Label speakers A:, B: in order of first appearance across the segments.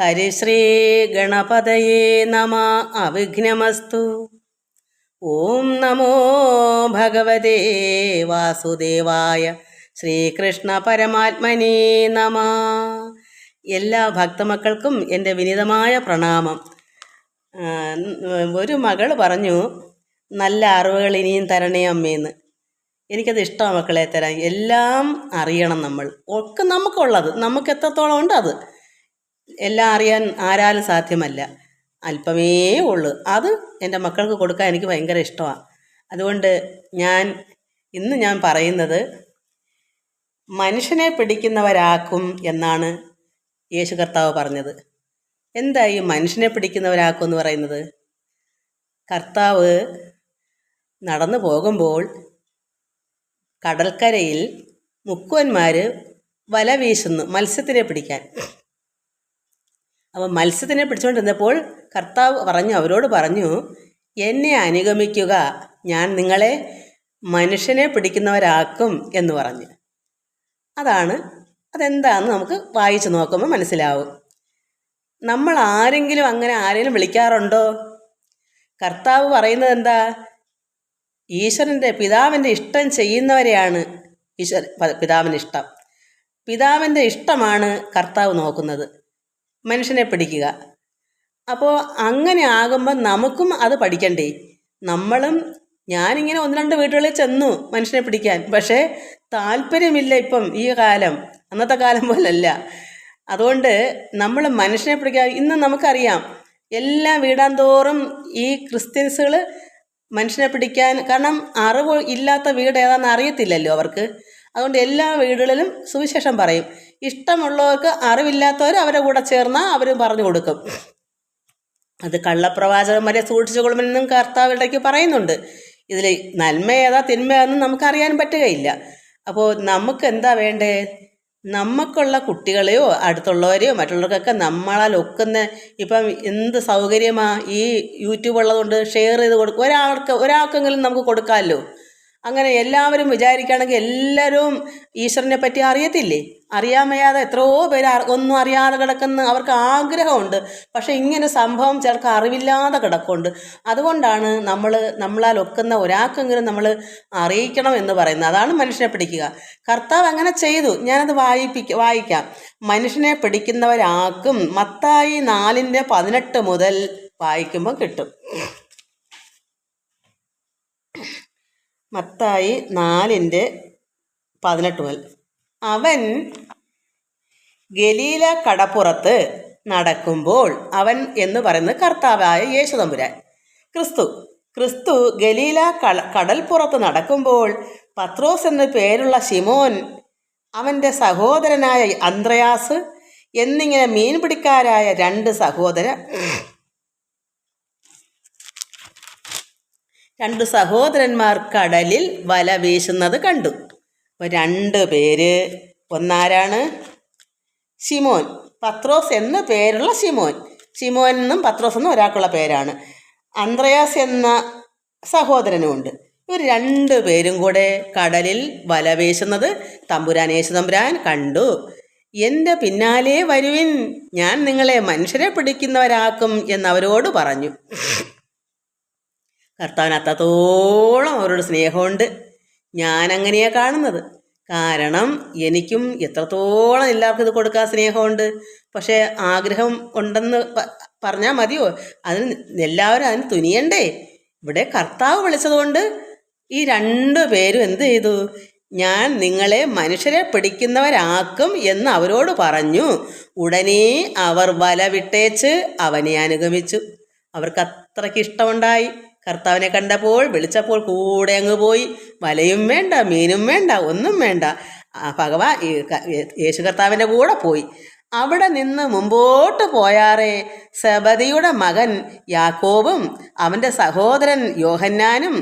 A: ഹരിശ്രീ ഗണപതയേ നമ അവിഘ്നമസ്തു ഓം നമോ ഭഗവതേ വാസുദേവായ ശ്രീകൃഷ്ണ പരമാത്മനേ നമ എല്ലാ ഭക്തമക്കൾക്കും എന്റെ വിനീതമായ പ്രണാമം. ഒരു മകൾ പറഞ്ഞു നല്ല അറിവുകൾ ഇനിയും തരണേ അമ്മേന്ന്. എനിക്കത് ഇഷ്ടമാണ് മക്കളെ തരാൻ. എല്ലാം അറിയണം നമ്മൾ. ഒക്കെ നമുക്കുള്ളത്. നമുക്ക് എത്രത്തോളം ഉണ്ട് അത് എല്ലാം അറിയാൻ ആരാലും സാധ്യമല്ല. അല്പമേ ഉള്ളൂ. അത് എന്റെ മക്കൾക്ക് കൊടുക്കാൻ എനിക്ക് ഭയങ്കര ഇഷ്ടമാണ്. അതുകൊണ്ട് ഞാൻ ഇന്ന് ഞാൻ പറയുന്നത് മനുഷ്യനെ പിടിക്കുന്നവരാക്കും എന്നാണ് യേശു കർത്താവ് പറഞ്ഞത്. എന്താ ഈ മനുഷ്യനെ പിടിക്കുന്നവരാക്കും എന്ന് പറയുന്നത്? കർത്താവ് നടന്നു പോകുമ്പോൾ കടൽക്കരയിൽ മുക്കുവന്മാർ വല വീശുന്നു മത്സ്യത്തിനെ പിടിക്കാൻ. അപ്പോൾ മത്സ്യത്തിനെ പിടിച്ചുകൊണ്ടിരുന്നപ്പോൾ കർത്താവ് പറഞ്ഞു അവരോട് പറഞ്ഞു എന്നെ അനുഗമിക്കുക. ഞാൻ നിങ്ങളെ മനുഷ്യനെ പിടിക്കുന്നവരാക്കും എന്ന് പറഞ്ഞു. അതാണ് അതെന്താണെന്ന് നമുക്ക് വായിച്ചു നോക്കുമ്പോൾ മനസ്സിലാവും. നമ്മൾ ആരെങ്കിലും അങ്ങനെ ആരെങ്കിലും വിളിക്കാറുണ്ടോ? കർത്താവ് പറയുന്നത് എന്താ? ഈശ്വരന്റെ പിതാവിന്റെ ഇഷ്ടം ചെയ്യുന്നവരെയാണ് ഈശ്വര പിതാവിന്റെ ഇഷ്ടം. പിതാവിന്റെ ഇഷ്ടമാണ് കർത്താവ് നോക്കുന്നത്. മനുഷ്യനെ പഠിക്കുക അപ്പോൾ അങ്ങനെ ആകുമ്പോൾ നമുക്കും അത് പഠിക്കണ്ടേ? നമ്മളും ഞാനിങ്ങനെ ഒന്ന് രണ്ട് വീടുകളിൽ ചെന്നു മനുഷ്യനെ പിടിക്കാൻ. പക്ഷേ താല്പര്യമില്ല ഇപ്പം ഈ കാലം. അന്നത്തെ കാലം പോലല്ല. അതുകൊണ്ട് നമ്മൾ മനുഷ്യനെ പിടിക്കാൻ ഇന്ന് നമുക്കറിയാം. എല്ലാ വീടാന്തോറും ഈ ക്രിസ്ത്യൻസുകൾ മനുഷ്യനെ പിടിക്കാൻ കാരണം അറിവ് ഇല്ലാത്ത വീട് ഏതാണെന്ന് അറിയത്തില്ലല്ലോ അവർക്ക്. അതുകൊണ്ട് എല്ലാ വീടുകളിലും സുവിശേഷം പറയും. ഇഷ്ടമുള്ളവർക്ക് അറിവില്ലാത്തവർ അവരുടെ കൂടെ ചേർന്നാൽ അവരും പറഞ്ഞു കൊടുക്കും. അത് കള്ളപ്രവാചകന്മാരെ സൂക്ഷിച്ചുകൊള്ളുമെന്നും കർത്താവ് ഇടയ്ക്ക് പറയുന്നുണ്ട്. ഇതിൽ നന്മ ഏതാ തിന്മ ഏതാണെന്ന് നമുക്കറിയാൻ പറ്റുകയില്ല. അപ്പോൾ നമുക്ക് എന്താ വേണ്ടേ? നമുക്കുള്ള കുട്ടികളെയോ അടുത്തുള്ളവരെയോ മറ്റുള്ളവർക്കൊക്കെ നമ്മളാൽ ഒക്കുന്ന ഇപ്പം എന്ത് സൗകര്യമാണ് ഈ യൂട്യൂബ് ഉള്ളതുകൊണ്ട് ഷെയർ ചെയ്ത് കൊടുക്കും. ഒരാൾക്ക് ഒരാൾക്കെങ്കിലും നമുക്ക് കൊടുക്കാമല്ലോ. അങ്ങനെ എല്ലാവരും വിചാരിക്കുകയാണെങ്കിൽ എല്ലാവരും ഈശ്വരനെ പറ്റി അറിയത്തില്ലേ? അറിയാൻ വയ്യാതെ എത്രയോ പേര് ഒന്നും അറിയാതെ കിടക്കുന്ന. അവർക്ക് ആഗ്രഹമുണ്ട്. പക്ഷേ ഇങ്ങനെ സംഭവം ചിലർക്ക് അറിവില്ലാതെ കിടക്കുന്നുണ്ട്. അതുകൊണ്ടാണ് നമ്മൾ നമ്മളാൽ ഒക്കുന്ന ഒരാൾക്കെങ്കിലും നമ്മൾ അറിയിക്കണം എന്ന് പറയുന്നത്. അതാണ് മനുഷ്യനെ പിടിക്കുക. കർത്താവ് അങ്ങനെ ചെയ്തു. ഞാനത് വായിപ്പിക്ക വായിക്കാം. മനുഷ്യനെ പിടിക്കുന്നവരാക്കും. മത്തായി നാലിന്റെ പതിനെട്ട് മുതൽ വായിക്കുമ്പോൾ കിട്ടും. മത്തായി നാലിന്റെ പതിനെട്ട് മുതൽ. അവൻ ഗലീല കടപ്പുറത്ത് നടക്കുമ്പോൾ അവൻ എന്ന് പറയുന്നത് കർത്താവായ യേശു തമ്പുരാൻ. ക്രിസ്തു ക്രിസ്തു ഗലീല കള കടൽപ്പുറത്ത് നടക്കുമ്പോൾ പത്രോസ് എന്ന പേരുള്ള ശിമോൻ അവന്റെ സഹോദരനായ അന്ത്രയാസ് എന്നിങ്ങനെ മീൻപിടിക്കാരായ രണ്ട് സഹോദര രണ്ട് സഹോദരന്മാർ കടലിൽ വല വീശുന്നത് കണ്ടു. അപ്പോൾ രണ്ട് പേര് ഒന്നാരാണ്? ഷിമോൻ പത്രോസ് എന്ന പേരുള്ള ഷിമോൻ ഷിമോൻ എന്നും പത്രോസ് എന്നും ഒരാൾക്കുള്ള പേരാണ്. അന്ത്രയാസ് എന്ന സഹോദരനുമുണ്ട്. ഇവർ രണ്ട് പേരും കൂടെ കടലിൽ വല വീശുന്നത് തമ്പുരാൻ യേശു തമ്പുരാൻ കണ്ടു. എന്റെ പിന്നാലെ വരുവിൻ. ഞാൻ നിങ്ങളെ മനുഷ്യരെ പിടിക്കുന്നവരാക്കും എന്നവരോട് പറഞ്ഞു. കർത്താവിന് അത്രത്തോളം അവരോട് സ്നേഹമുണ്ട്. ഞാനങ്ങനെയാണ് കാണുന്നത്. കാരണം എനിക്കും എത്രത്തോളം എല്ലാവർക്കും ഇത് കൊടുക്കാൻ സ്നേഹമുണ്ട്. പക്ഷേ ആഗ്രഹം ഉണ്ടെന്ന് പറഞ്ഞാൽ മതിയോ? അതിന് എല്ലാവരും അതിന് തുനിയണ്ടേ? ഇവിടെ കർത്താവ് വിളിച്ചതുകൊണ്ട് ഈ രണ്ട് പേരും എന്ത് ചെയ്തു? ഞാൻ നിങ്ങളെ മനുഷ്യരെ പിടിക്കുന്നവരാക്കും എന്ന് അവരോട് പറഞ്ഞു. ഉടനെ അവർ വല വിട്ടേച്ച് അവനെ അനുഗമിച്ചു. അവർക്ക് അത്രയ്ക്ക് ഇഷ്ടമുണ്ടായി. കർത്താവിനെ കണ്ടപ്പോൾ വിളിച്ചപ്പോൾ കൂടെ അങ്ങ് പോയി. വലയും വേണ്ട മീനും വേണ്ട ഒന്നും വേണ്ട. ഭഗവാൻ യേശു കർത്താവിന്റെ കൂടെ പോയി. അവിടെ നിന്ന് മുമ്പോട്ട് പോയാറേ സബദിയുടെ മകൻ യാക്കോബും അവന്റെ സഹോദരൻ യോഹന്നാനും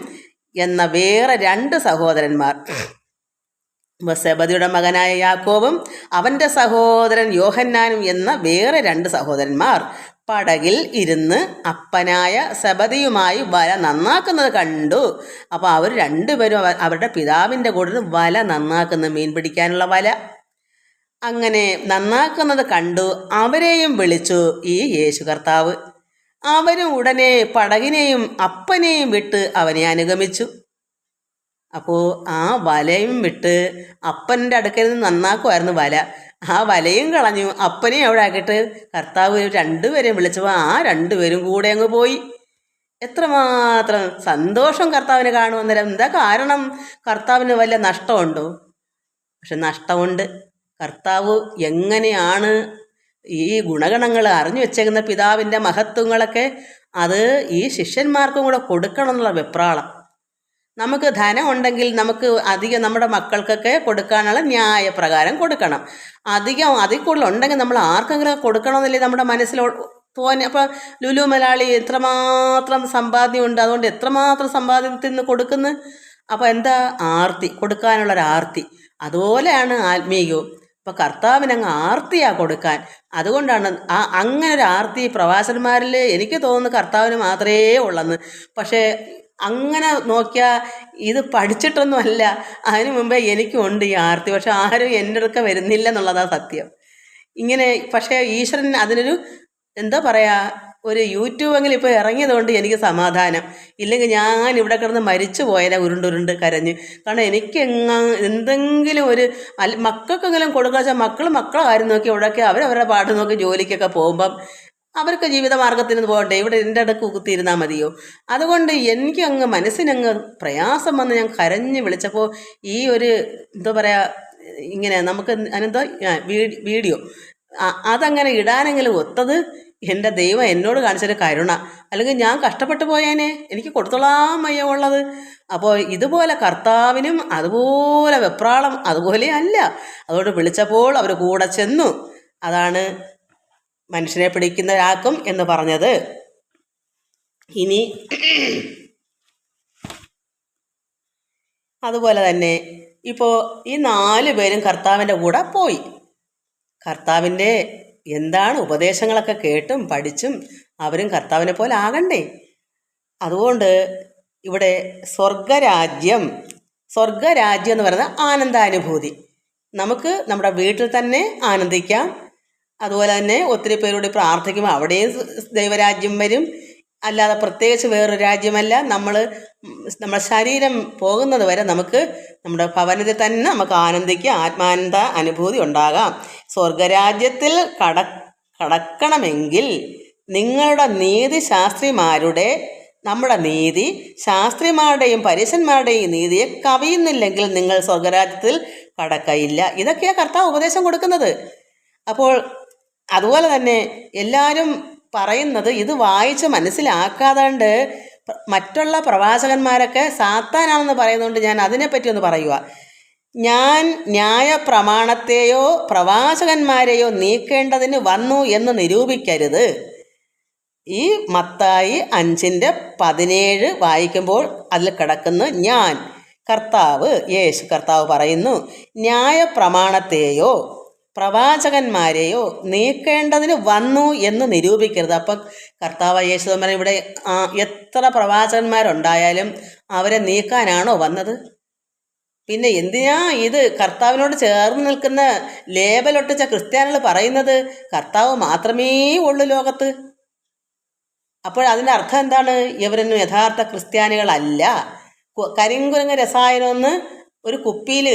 A: എന്ന വേറെ രണ്ട് സഹോദരന്മാർ. സെബദിയുടെ മകനായ യാക്കോബും അവന്റെ സഹോദരൻ യോഹന്നാനും എന്ന വേറെ രണ്ട് സഹോദരന്മാർ. പടകിൽ ഇരുന്ന് അപ്പനായ സബദിയുമായി വല നന്നാക്കുന്നത് കണ്ടു. അപ്പോൾ അവർ രണ്ടുപേരും അവരുടെ പിതാവിന്റെ കൂടെ വല നന്നാക്കുന്ന മീൻ പിടിക്കാനുള്ള വല. അങ്ങനെ നന്നാക്കുന്നത് കണ്ടു. അവരെയും വിളിച്ചു ഈ യേശു കർത്താവ്. അവരും ഉടനെ പടകിനെയും അപ്പനെയും വിട്ട് അവനെ അനുഗമിച്ചു. അപ്പോൾ ആ വലയും വിട്ട് അപ്പന്റെ അടുക്കൽ നിന്ന് നന്നാക്കുമായിരുന്നു വല. ആ വലയും കളഞ്ഞു. അപ്പനെയും അവിടെ ആക്കിയിട്ട് കർത്താവ് രണ്ടുപേരെയും വിളിച്ചപ്പോൾ ആ രണ്ടുപേരും കൂടെ അങ്ങ് പോയി. എത്രമാത്രം സന്തോഷം കർത്താവിനെ കാണുമെന്നേരം എന്താ കാരണം? കർത്താവിന് വല്ല നഷ്ടമുണ്ടോ? പക്ഷെ നഷ്ടമുണ്ട്. കർത്താവ് എങ്ങനെയാണ് ഈ ഗുണഗണങ്ങൾ അറിഞ്ഞു വെച്ചേക്കുന്ന പിതാവിന്റെ മഹത്വങ്ങളൊക്കെ അത് ഈ ശിഷ്യന്മാർക്കും കൂടെ കൊടുക്കണം എന്നുള്ള വെപ്രാളം. നമുക്ക് ധനം ഉണ്ടെങ്കിൽ നമുക്ക് അധികം നമ്മുടെ മക്കൾക്കൊക്കെ കൊടുക്കാനുള്ള ന്യായപ്രകാരം കൊടുക്കണം. അധികം അതിൽ കൂടുതൽ ഉണ്ടെങ്കിൽ നമ്മൾ ആർക്കെങ്കിലും കൊടുക്കണമെന്നില്ലേ നമ്മുടെ മനസ്സിൽ തോന്നി. അപ്പോൾ ലുലു മലയാളി എത്രമാത്രം സമ്പാദ്യമുണ്ട് അതുകൊണ്ട് എത്രമാത്രം സമ്പാദ്യത്തിൽ നിന്ന് കൊടുക്കുന്നു? അപ്പോൾ എന്താ? ആർത്തി. കൊടുക്കാനുള്ളൊരു ആർത്തി. അതുപോലെയാണ് ആത്മീയവും അപ്പോൾ കർത്താവിന് അങ്ങ് ആർത്തിയാ കൊടുക്കാൻ. അതുകൊണ്ടാണ് ആ അങ്ങനെ ഒരു ആർത്തി പ്രവാസന്മാരിൽ എനിക്ക് തോന്നുന്നു കർത്താവിന് മാത്രമേ ഉള്ളെന്ന്. പക്ഷേ അങ്ങനെ നോക്കിയാൽ ഇത് പഠിച്ചിട്ടൊന്നുമല്ല. അതിനു മുമ്പേ എനിക്കും ഉണ്ട് ഈ ആർത്തി. പക്ഷെ ആരും എന്റെ അടുക്ക വരുന്നില്ല എന്നുള്ളതാണ് സത്യം. ഇങ്ങനെ പക്ഷേ ഈശ്വരൻ അതിനൊരു എന്താ പറയുക ഒരു യൂട്യൂബെങ്കിലും ഇപ്പോൾ ഇറങ്ങിയതുകൊണ്ട് എനിക്ക് സമാധാനം. ഇല്ലെങ്കിൽ ഞാൻ ഇവിടെ കിടന്ന് മരിച്ചു പോയാലേ ഉരുണ്ടുരുണ്ട് കരഞ്ഞ്. കാരണം എനിക്ക് എങ്ങ എന്തെങ്കിലും ഒരു മക്കൾക്കെങ്കിലും കൊടുക്കുക വെച്ചാൽ മക്കൾ മക്കളെ കാര്യം നോക്കി ഇവിടെയൊക്കെ. അവരവരുടെ പാട്ട് നോക്കി ജോലിക്കൊക്കെ പോകുമ്പം അവർക്ക് ജീവിതമാർഗത്തിന് പോകട്ടെ. ഇവിടെ എന്റെ അടുക്ക് കുത്തിയിരുന്നാൽ മതിയോ? അതുകൊണ്ട് എനിക്ക് അങ്ങ് മനസ്സിനങ്ങ് പ്രയാസം വന്ന് ഞാൻ കരഞ്ഞ് വിളിച്ചപ്പോൾ ഈ ഒരു എന്താ പറയുക ഇങ്ങനെ നമുക്ക് അതിനെന്തോ വീഡിയോ. അതങ്ങനെ ഇടാനെങ്കിലും ഒത്തത് എന്റെ ദൈവം എന്നോട് കാണിച്ചൊരു കരുണ. അല്ലെങ്കിൽ ഞാൻ കഷ്ടപ്പെട്ടു പോയേനെ. എനിക്ക് കൊടുത്തോളാം വയ്യ ഉള്ളത്. അപ്പോൾ ഇതുപോലെ കർത്താവിനും അതുപോലെ വെപ്രാളം അതുപോലെ അല്ല. അതുകൊണ്ട് വിളിച്ചപ്പോൾ അവർ കൂടെ ചെന്നു. അതാണ് മനുഷ്യനെ പിടിക്കുന്നവരാക്കും എന്ന് പറഞ്ഞത്. ഇനി അതുപോലെ തന്നെ ഇപ്പോൾ ഈ നാല് പേരും കർത്താവിന്റെ കൂടെ പോയി. കർത്താവിന്റെ എന്താണ് ഉപദേശങ്ങളൊക്കെ കേട്ടും പഠിച്ചും അവരും കർത്താവിനെ പോലെ ആകണ്ടേ. അതുകൊണ്ട് ഇവിടെ സ്വർഗരാജ്യം സ്വർഗരാജ്യം എന്ന് പറയുന്നത് ആനന്ദാനുഭൂതി. നമുക്ക് നമ്മുടെ വീട്ടിൽ തന്നെ ആനന്ദിക്കാം. അതുപോലെ തന്നെ ഒത്തിരി പേരോട് പ്രാർത്ഥിക്കും. അവിടെയും ദൈവരാജ്യം വരും. അല്ലാതെ പ്രത്യേകിച്ച് വേറൊരു രാജ്യമല്ല. നമ്മൾ നമ്മുടെ ശരീരം പോകുന്നത് വരെ നമുക്ക് നമ്മുടെ ഭവനത്തിൽ തന്നെ നമുക്ക് ആനന്ദിക്കുക ആത്മാനന്ദ അനുഭൂതി ഉണ്ടാകാം. സ്വർഗരാജ്യത്തിൽ കട കടക്കണമെങ്കിൽ നിങ്ങളുടെ നീതി ശാസ്ത്രിമാരുടെ നമ്മുടെ നീതി ശാസ്ത്രിമാരുടെയും പരീശന്മാരുടെയും നീതിയെ കവിയുന്നില്ലെങ്കിൽ നിങ്ങൾ സ്വർഗരാജ്യത്തിൽ കടക്കയില്ല. ഇതൊക്കെയാണ് കർത്താവ് ഉപദേശം കൊടുക്കുന്നത്. അപ്പോൾ അതുപോലെ തന്നെ എല്ലാവരും പറയുന്നത് ഇത് വായിച്ച് മനസ്സിലാക്കാതാണ്ട് മറ്റുള്ള പ്രവാചകന്മാരൊക്കെ സാത്താനാണെന്ന് പറയുന്നതുകൊണ്ട് ഞാൻ അതിനെപ്പറ്റി ഒന്ന് പറയുക ഞാൻ ന്യായ പ്രമാണത്തെയോ പ്രവാചകന്മാരെയോ നീക്കേണ്ടതിന് വന്നു എന്ന് നിരൂപിക്കരുത്. ഈ മത്തായി അഞ്ചിന്റെ പതിനേഴ് വായിക്കുമ്പോൾ അതിൽ കിടക്കുന്ന ഞാൻ. കർത്താവ് യേശു കർത്താവ് പറയുന്നു ന്യായ പ്രമാണത്തെയോ പ്രവാചകന്മാരെയോ നീക്കേണ്ടതിന് വന്നു എന്ന് നിരൂപിക്കരുത്. അപ്പം കർത്താവ് യേശു തമ്പുരാൻ ഇവിടെ എത്ര പ്രവാചകന്മാരുണ്ടായാലും അവരെ നീക്കാനാണോ വന്നത്? പിന്നെ എന്തിനാ ഇത് കർത്താവിനോട് ചേർന്ന് നിൽക്കുന്ന ലേബലൊട്ടിച്ച ക്രിസ്ത്യാനികൾ പറയുന്നത്? കർത്താവ് മാത്രമേ ഉള്ളൂ ലോകത്ത്. അപ്പോൾ അതിന്റെ അർത്ഥം എന്താണ്? ഇവരൊന്നും യഥാർത്ഥ ക്രിസ്ത്യാനികളല്ല. കരിങ്കുരങ്ങ് രസായനം എന്ന് ഒരു കുപ്പിയിൽ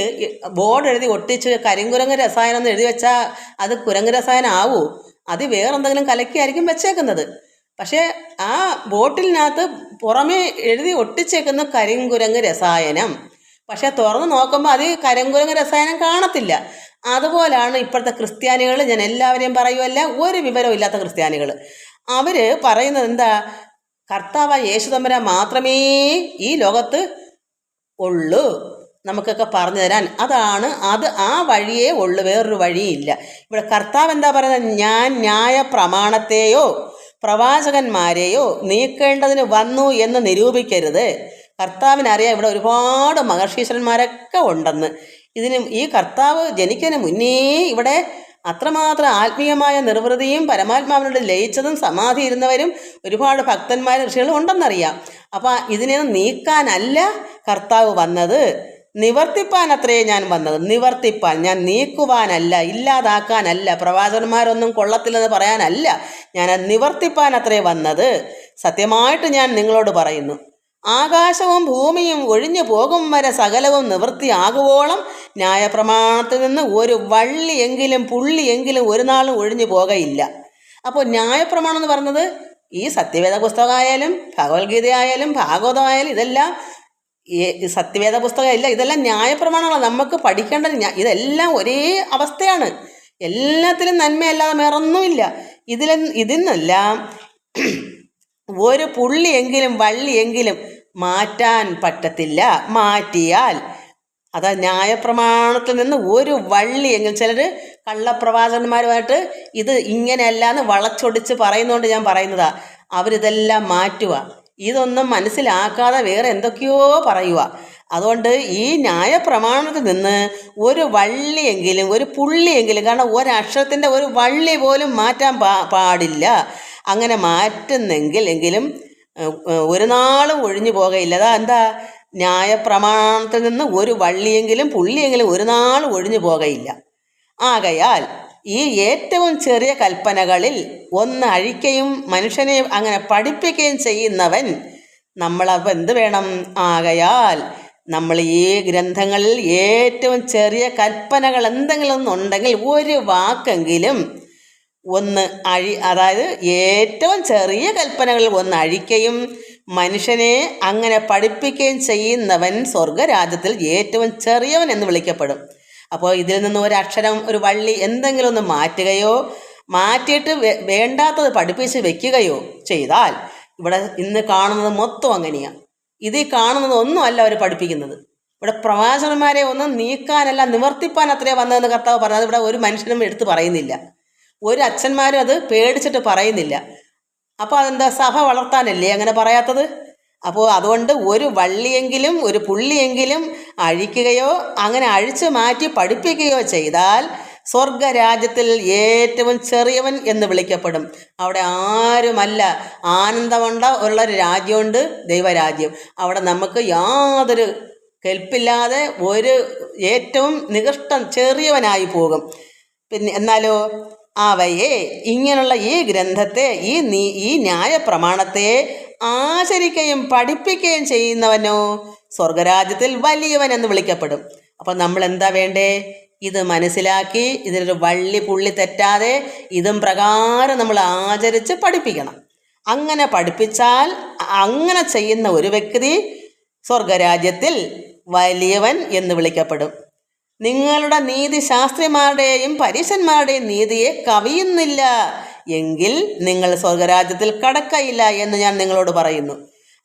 A: ബോർഡ് എഴുതി ഒട്ടിച്ച് കരിങ്കുരങ്ങ് രസായനം എന്ന് എഴുതി വെച്ചാൽ അത് കുരങ്ങ് രസായനം ആവൂ അത് വേറെന്തെങ്കിലും കലക്കിയായിരിക്കും വെച്ചേക്കുന്നത്. പക്ഷേ ആ ബോട്ടിലിനകത്ത് പുറമേ എഴുതി ഒട്ടിച്ചേക്കുന്ന കരിങ്കുരങ്ങ് രസായനം. പക്ഷെ തുറന്ന് നോക്കുമ്പോൾ അത് കരിങ്കുരങ്ങ് രസായനം കാണത്തില്ല. അതുപോലാണ് ഇപ്പോഴത്തെ ക്രിസ്ത്യാനികൾ ഞാൻ എല്ലാവരെയും പറയുമല്ല ഒരു വിവരവും ഇല്ലാത്ത ക്രിസ്ത്യാനികൾ. അവർ പറയുന്നത് എന്താ? കർത്താവ് യേശുതമ്പുരാൻ മാത്രമേ ഈ ലോകത്ത് ഉള്ളൂ. നമുക്കൊക്കെ പറഞ്ഞു തരാൻ. അതാണ് അത് ആ വഴിയേ ഉള്ളൂ വേറൊരു വഴിയില്ല. ഇവിടെ കർത്താവ് എന്താ പറയുന്നത്? ഞാൻ ന്യായ പ്രമാണത്തെയോ പ്രവാചകന്മാരെയോ നീക്കേണ്ടതിന് വന്നു എന്ന് നിരൂപിക്കരുത്. കർത്താവിനറിയാം ഇവിടെ ഒരുപാട് മഹർഷീശ്വരന്മാരൊക്കെ ഉണ്ടെന്ന്. ഇതിന് ഈ കർത്താവ് ജനിക്കുന്നതിന് മുന്നേ ഇവിടെ അത്രമാത്രം ആത്മീയമായ നിർവൃതിയും പരമാത്മാവിനോട് ലയിച്ചതും സമാധി ഇരുന്നവരും ഒരുപാട് ഭക്തന്മാരും ഋഷികളും ഉണ്ടെന്നറിയാം. അപ്പോൾ ഇതിനെ നീക്കാനല്ല കർത്താവ് വന്നത്. നിവർത്തിപ്പാൻ അത്രേ ഞാൻ വന്നത്. നിവർത്തിപ്പാൻ ഞാൻ നീക്കുവാനല്ല ഇല്ലാതാക്കാനല്ല പ്രവാചകന്മാരൊന്നും കൊള്ളത്തില്ലെന്ന് പറയാനല്ല ഞാൻ നിവർത്തിപ്പാൻ അത്രേ വന്നത്. സത്യമായിട്ട് ഞാൻ നിങ്ങളോട് പറയുന്നു. ആകാശവും ഭൂമിയും ഒഴിഞ്ഞു പോകും വരെ സകലവും നിവൃത്തിയാകുവോളം ന്യായപ്രമാണത്തിൽ നിന്ന് ഒരു വള്ളിയെങ്കിലും പുള്ളിയെങ്കിലും ഒരു നാളും ഒഴിഞ്ഞു പോകയില്ല അപ്പോൾ ന്യായപ്രമാണം എന്ന് പറയുന്നത് ഈ സത്യവേദ പുസ്തകമായാലും ഭഗവത്ഗീതയായാലും ഭാഗവതമായാലും ഇതെല്ലാം സത്യവേദ പുസ്തകം ഇല്ല ഇതെല്ലാം ന്യായപ്രമാണങ്ങളാണ്. നമുക്ക് പഠിക്കേണ്ടത് ഇതെല്ലാം ഒരേ അവസ്ഥയാണ്. എല്ലാത്തിലും നന്മയല്ലാതെ വേറൊന്നുമില്ല. ഇതിൽ ഇതിന്നെല്ലാം ഒരു പുള്ളിയെങ്കിലും വള്ളിയെങ്കിലും മാറ്റാൻ പറ്റത്തില്ല. മാറ്റിയാൽ അതാ ന്യായപ്രമാണത്തിൽ നിന്ന് ഒരു വള്ളി വള്ളിയെങ്കിലും ചിലർ കള്ളപ്രവാചകന്മാരുമായിട്ട് ഇത് ഇങ്ങനെയല്ല എന്ന് വളച്ചൊടിച്ച് പറയുന്നതുകൊണ്ട് ഞാൻ പറയുന്നതാ. അവരിതെല്ലാം മാറ്റുക. ഇതൊന്നും മനസ്സിലാക്കാതെ വേറെ എന്തൊക്കെയോ പറയുക. അതുകൊണ്ട് ഈ ന്യായപ്രമാണത്തിൽ നിന്ന് ഒരു വള്ളിയെങ്കിലും ഒരു പുള്ളിയെങ്കിലും കാരണം ഒരക്ഷരത്തിന്റെ ഒരു വള്ളി പോലും മാറ്റാൻ പാ പാടില്ല. അങ്ങനെ മാറ്റുന്നെങ്കിൽ എങ്കിലും ഒരു നാളും ഒഴിഞ്ഞു പോകയില്ല അതാ എന്താ? ന്യായപ്രമാണത്തിൽ നിന്ന് ഒരു വള്ളിയെങ്കിലും പുള്ളിയെങ്കിലും ഒരു നാളും ഒഴിഞ്ഞു പോകയില്ല ആകയാൽ ഈ ഏറ്റവും ചെറിയ കൽപ്പനകളിൽ ഒന്ന് അഴിക്കുകയും മനുഷ്യനെ അങ്ങനെ പഠിപ്പിക്കുകയും ചെയ്യുന്നവൻ നമ്മളപ്പോൾ എന്ത് വേണം? ആകയാൽ നമ്മൾ ഈ ഗ്രന്ഥങ്ങളിൽ ഏറ്റവും ചെറിയ കൽപ്പനകൾ എന്തെങ്കിലും ഉണ്ടെങ്കിൽ ഒരു വാക്കെങ്കിലും ഒന്ന് അഴി അതായത് ഏറ്റവും ചെറിയ കൽപ്പനകളിൽ ഒന്ന് അഴിക്കുകയും മനുഷ്യനെ അങ്ങനെ പഠിപ്പിക്കുകയും ചെയ്യുന്നവൻ സ്വർഗരാജ്യത്തിൽ ഏറ്റവും ചെറിയവൻ എന്ന് വിളിക്കപ്പെടും. അപ്പോൾ ഇതിൽ നിന്ന് ഒരു അക്ഷരം ഒരു വള്ളി എന്തെങ്കിലും ഒന്ന് മാറ്റുകയോ മാറ്റിയിട്ട് വേണ്ടാത്തത് പഠിപ്പിച്ച് വെക്കുകയോ ചെയ്താൽ ഇവിടെ ഇന്ന് കാണുന്നത് മൊത്തം അങ്ങനെയാണ് ഇതിൽ കാണുന്നത് ഒന്നുമല്ല അവർ പഠിപ്പിക്കുന്നത്. ഇവിടെ പ്രവാചകന്മാരെ ഒന്നും നീക്കാനല്ല നിവർത്തിപ്പാൻ അത്രേ വന്നതെന്ന് കർത്താവ് പറഞ്ഞത്. ഇവിടെ ഒരു മനുഷ്യനും എടുത്ത് പറയുന്നില്ല. ഒരു അച്ഛന്മാരും അത് പേടിച്ചിട്ട് പറയുന്നില്ല. അപ്പോൾ അതെന്താ? സഭ വളർത്താനല്ലേ അങ്ങനെ പറയാത്തത്? അപ്പോൾ അതുകൊണ്ട് ഒരു വള്ളിയെങ്കിലും ഒരു പുള്ളിയെങ്കിലും അഴിക്കുകയോ അങ്ങനെ അഴിച്ചു മാറ്റി പഠിപ്പിക്കുകയോ ചെയ്താൽ സ്വർഗരാജ്യത്തിൽ ഏറ്റവും ചെറിയവൻ എന്ന് വിളിക്കപ്പെടും. അവിടെ ആരുമല്ല ആനന്ദമുണ്ട ഉള്ള ഒരു രാജ്യമുണ്ട് ദൈവരാജ്യം. അവിടെ നമുക്ക് യാതൊരു കെൽപ്പില്ലാതെ ഒരു ഏറ്റവും നികൃഷ്ടം ചെറിയവനായി പോകും. പിന്നെ എന്നാലോ അവയെ ഇങ്ങനെയുള്ള ഈ ഗ്രന്ഥത്തെ ഈ നീ ഈ ന്യായപ്രമാണത്തെ ആചരിക്കുകയും പഠിപ്പിക്കുകയും ചെയ്യുന്നവനോ സ്വർഗരാജ്യത്തിൽ വലിയവൻ എന്ന് വിളിക്കപ്പെടും. അപ്പം നമ്മൾ എന്താ വേണ്ടേ? ഇത് മനസ്സിലാക്കി ഇതിനൊരു വള്ളി പുള്ളി തെറ്റാതെ ഇതും പ്രകാരം നമ്മൾ ആചരിച്ച് പഠിപ്പിക്കണം. അങ്ങനെ പഠിപ്പിച്ചാൽ അങ്ങനെ ചെയ്യുന്ന ഒരു വ്യക്തി സ്വർഗരാജ്യത്തിൽ വലിയവൻ എന്ന് വിളിക്കപ്പെടും. നിങ്ങളുടെ നീതി ശാസ്ത്രിമാരുടെയും പരീശന്മാരുടെയും നീതിയെ കവിയുന്നില്ല. എങ്കിൽ നിങ്ങൾ സ്വർഗരാജ്യത്തിൽ കടക്കയില്ല എന്ന് ഞാൻ നിങ്ങളോട് പറയുന്നു.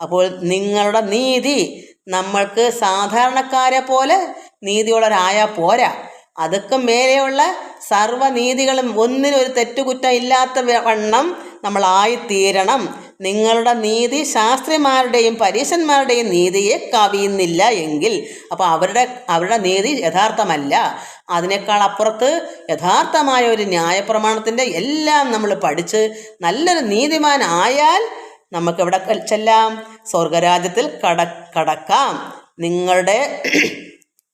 A: അപ്പോൾ നിങ്ങളുടെ നീതി നമ്മൾക്ക് സാധാരണക്കാരെ പോലെ നീതിയുള്ളവരായാൽ പോരാ. അതൊക്കെ മേലെയുള്ള സർവനീതികളും ഒന്നിനും ഒരു തെറ്റുകുറ്റം ഇല്ലാത്ത വണ്ണം നമ്മളായിത്തീരണം നിങ്ങളുടെ നീതി ശാസ്ത്രിമാരുടെയും പരീശന്മാരുടെയും നീതിയെ കവിയുന്നില്ല എങ്കിൽ അപ്പോൾ അവരുടെ അവരുടെ നീതി യഥാർത്ഥമല്ല. അതിനേക്കാൾ അപ്പുറത്ത് യഥാർത്ഥമായ ഒരു ന്യായപ്രമാണത്തിന്റെ എല്ലാം നമ്മൾ പഠിച്ച് നല്ലൊരു നീതിമാനായാൽ നമുക്ക് എവിടെ ചെല്ലാം സ്വർഗരാജ്യത്തിൽ കട കടക്കാം. നിങ്ങളുടെ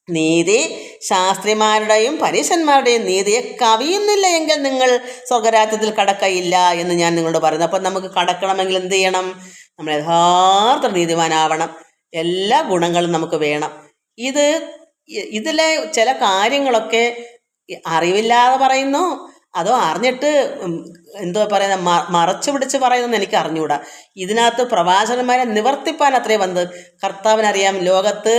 A: നീതി. ശാസ്ത്രിമാരുടെയും പരീശന്മാരുടെയും നീതിയെ കവിയുന്നില്ല എങ്കിൽ നിങ്ങൾ സ്വർഗരാജ്യത്തിൽ കടക്കയില്ല എന്ന് ഞാൻ നിങ്ങളോട് പറയുന്നു. അപ്പം നമുക്ക് കടക്കണമെങ്കിൽ എന്ത് ചെയ്യണം? നമ്മൾ യഥാർത്ഥ നീതിമാനാവണം. എല്ലാ ഗുണങ്ങളും നമുക്ക് വേണം. ഇത് ഇതിലെ ചില കാര്യങ്ങളൊക്കെ അറിവില്ലാതെ പറയുന്നു. അതോ അറിഞ്ഞിട്ട് എന്തോ പറയുന്ന മറച്ചു പിടിച്ച് പറയുന്നെന്ന് എനിക്ക് അറിഞ്ഞുകൂടാ. ഇതിനകത്ത് പ്രവാചകന്മാരെ നിവർത്തിപ്പാൻ അത്രയും വന്നത്. കർത്താവിനറിയാം ലോകത്ത്